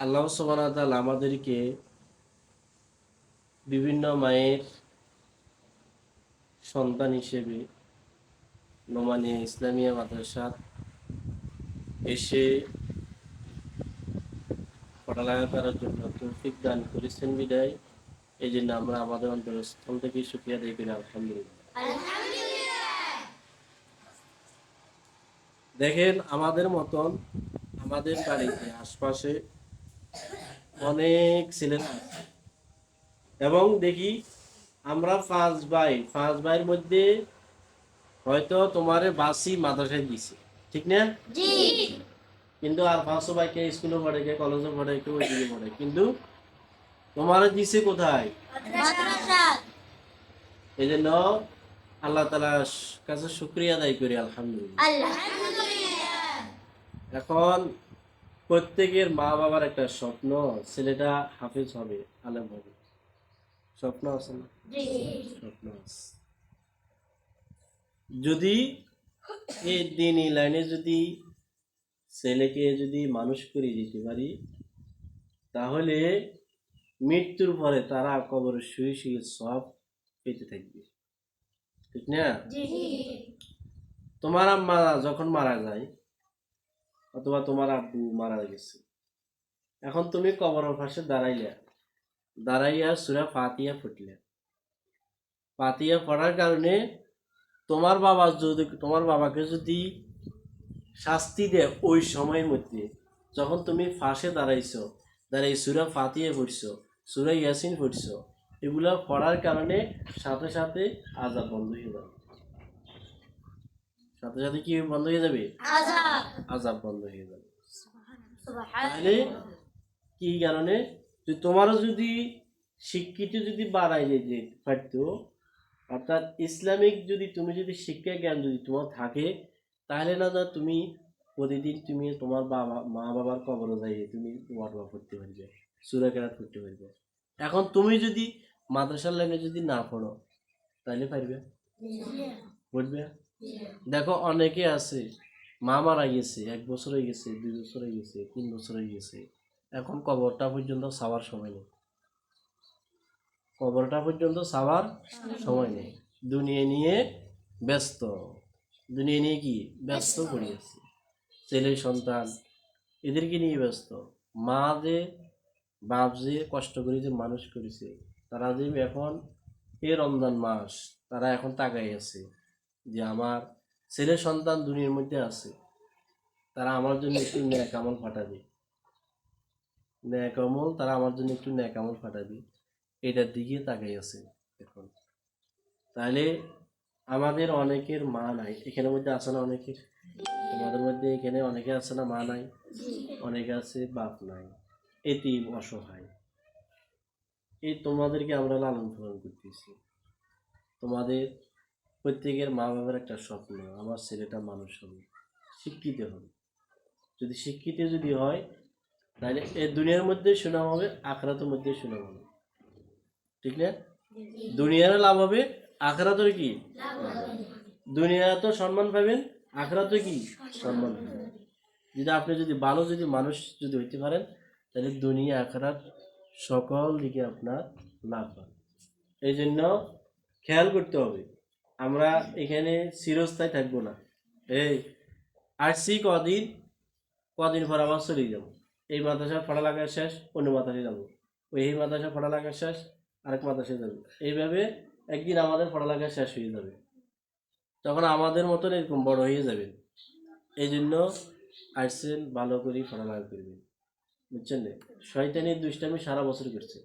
আল্লাহ সোবানাতাল আমাদেরকে বিভিন্ন মায়ের সন্তান হিসেবে নোমানিয়া ইসলামিয়া মাদ্রাসা এসে পড়ালেখা করার জন্য তৌফিক দান করেছেন বিদায়। এই জন্য আমরা আমাদের অন্তরস্থল থেকে সুক্রিয়া দিয়ে করি আলহামদুলিল্লাহ। দেখেন আমাদের মতন আমাদের বাড়িতে আশপাশে অনেক আছে। এবং দেখি আমরা পাঁচ ভাই পাঁচ ভাইয়ের মধ্যে হয়তো তোমারে বাসি মাদ্রাসায় দিছে। ঠিক না? কিন্তু আর পাঁচশো ভাইকে স্কুলে পড়ে কে কলেজে পড়ে কেউ ওইদিকে পড়ে। কিন্তু তোমারে দিছে কোথায়? এই জন্য আল্লাহ তালার কাছে শুক্রিয়া আদায় করি আলহামদুলিল্লাহ। এখন প্রত্যেকের মা বাবার একটা স্বপ্ন ছেলেটা হাফিজ হবে আলেম হবে স্বপ্ন আছে না? স্বপ্ন আছে। যদি এই দিন এই লাইনে যদি ছেলেকে যদি মানুষ করে দিতে পারি তাহলে মৃত্যুর পরে তারা কবর শুয়ে শুয়ে সব পেতে থাকবে। ঠিক না? তোমার আম্মা যখন মারা যায় অথবা তোমার আব্বু মারা গেছে। এখন তুমি কবরের পাশে দাঁড়াইলে। দাঁড়াইয়া সুরা ফাতিয়া ফুটলে। ফাতিয়া পড়ার কারণে তোমার বাবা যদি, তোমার বাবাকে যদি শাস্তি দেয় ওই সময়ের মধ্যে, যখন তুমি ফাঁসে দাঁড়াইছো দাঁড়াই সুরা ফাতিয়া পড়ছো, সুরা ইয়াসিন পড়ছো, এগুলা পড়ার কারণে সাথে সাথে আজাব বন্ধ হয়ে যাবে। সাথে সাথে কি বন্ধ হয়ে যাবে? আজাব। বন্ধ হয়ে যাবে। তাহলে কি কারণে? যে তোমারও যদি শিক্ষিত যদি বাড়াই যেতে পারতো অর্থাৎ ইসলামিক যদি তুমি যদি শিক্ষা জ্ঞান যদি তোমার থাকে তাহলে না না তুমি প্রতিদিন তুমি তোমার বাবা মা বাবার কবরে যাই তুমি ওয়াটওয়া করতে পারবে সুরা কেরাত করতে পারবে। এখন তুমি যদি মাদ্রাসার লাইনে যদি না পড়ো তাহলে পারবে? পড়বে? দেখো অনেকে আছে মা মারা গেছে এক বছর হয়ে গেছে দুই বছর হয়ে গেছে তিন বছর হয়ে গেছে। এখন কবরটা পর্যন্ত সাবার সময় নেই। কবরটা পর্যন্ত সাবার সময় নেই। দুনিয়া নিয়ে ব্যস্ত। দুনিয়া নিয়ে কি? ব্যস্ত আছে। ছেলে সন্তান এদেরকে নিয়ে ব্যস্ত। মা যে বাপ যে কষ্ট করে যে মানুষ করেছে তারা যে এখন এ রমজান মাস তারা এখন তাকাই আছে। যে আমার ছেলে সন্তান দুনিয়ার মধ্যে আছে, তারা আমার জন্য একটু ন্যাক আমল ফাটাবে। ন্যাক আমল তারা আমার জন্য একটু ন্যাক আমল ফাটাবে। এটার দিকে তাকাই আছে এখন। তাহলে আমাদের অনেকের মা নাই, এখানের মধ্যে আছে না অনেকের তোমাদের মধ্যে এখানে অনেকে আছে না মা নাই? অনেকে আছে বাপ নাই। এতিম, অসহায়। এই তোমাদেরকে আমরা লালন পালন করতেছি। তোমাদের প্রত্যেকের মা বাবার একটা স্বপ্ন, আমার ছেলেটা মানুষ হবে, শিক্ষিত হবে। যদি শিক্ষিত যদি হয়, তাহলে এই দুনিয়ার মধ্যে সুনাম হবে, আখরাতের মধ্যে সুনাম হবে। ঠিক না? দুনিয়ারও লাভ হবে, আখরাতের কি? দুনিয়া তো সম্মান পাবেন আখরাতে কি? সম্মান পাবেন। যদি আপনি যদি ভালো যদি মানুষ যদি হইতে পারেন, তাহলে দুনিয়া, আখরাত সকল দিকে আপনার লাভ পাবে এই জন্য খেয়াল করতে হবে আমরা এখানে চিরস্থায়ী থাকব না। এই আসছি কদিন কদিন পর আবার চলে যাব। এই মাদ্রাসা পড়ালেখা শেষ, অন্য মাদ্রাসায় যাব। ওই এই মাদ্রাসা লাগার শেষ, আরেক মাদ্রাসায় যাব। এইভাবে একদিন আমাদের পড়ালেখা শেষ হয়ে যাবে। তখন আমাদের মতন এরকম বড় হয়ে যাবে। এই জন্য আসছেন ভালো করে পড়ালেখা করবেন বুঝছেন না? শয়তানির দুষ্টামি সারা বছর করছে।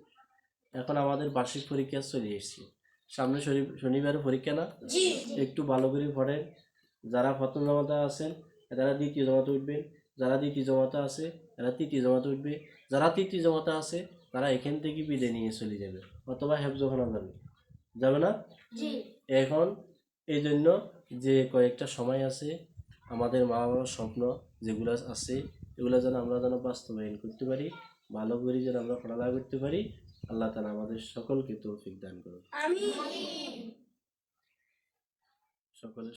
এখন আমাদের বার্ষিক পরীক্ষা চলে এসছে। সামনে শনি- শনিবারে পরীক্ষা না? একটু ভালো করে পড়েন। যারা প্রথম জমাতে আছেন তারা দ্বিতীয় জমাতে উঠবেন। যারা দ্বিতীয় জমাতে আছে তারা তৃতীয় জমাতে উঠবে। যারা তৃতীয় জমাতে আছে তারা এখান থেকে বিদায় নিয়ে চলে যাবে অথবা হেফজখানা যাবে। যাবে না? এখন এই জন্য যে কয়েকটা সময় আছে আমাদের মা বাবার স্বপ্ন যেগুলো আছে এগুলো যেন আমরা যেন বাস্তবায়ন করতে পারি ভালো করে যেন আমরা পড়ালেখা করতে পারি আল্লাহ তালা আমাদের সকলকে তৌফিক দান করুন। সকলে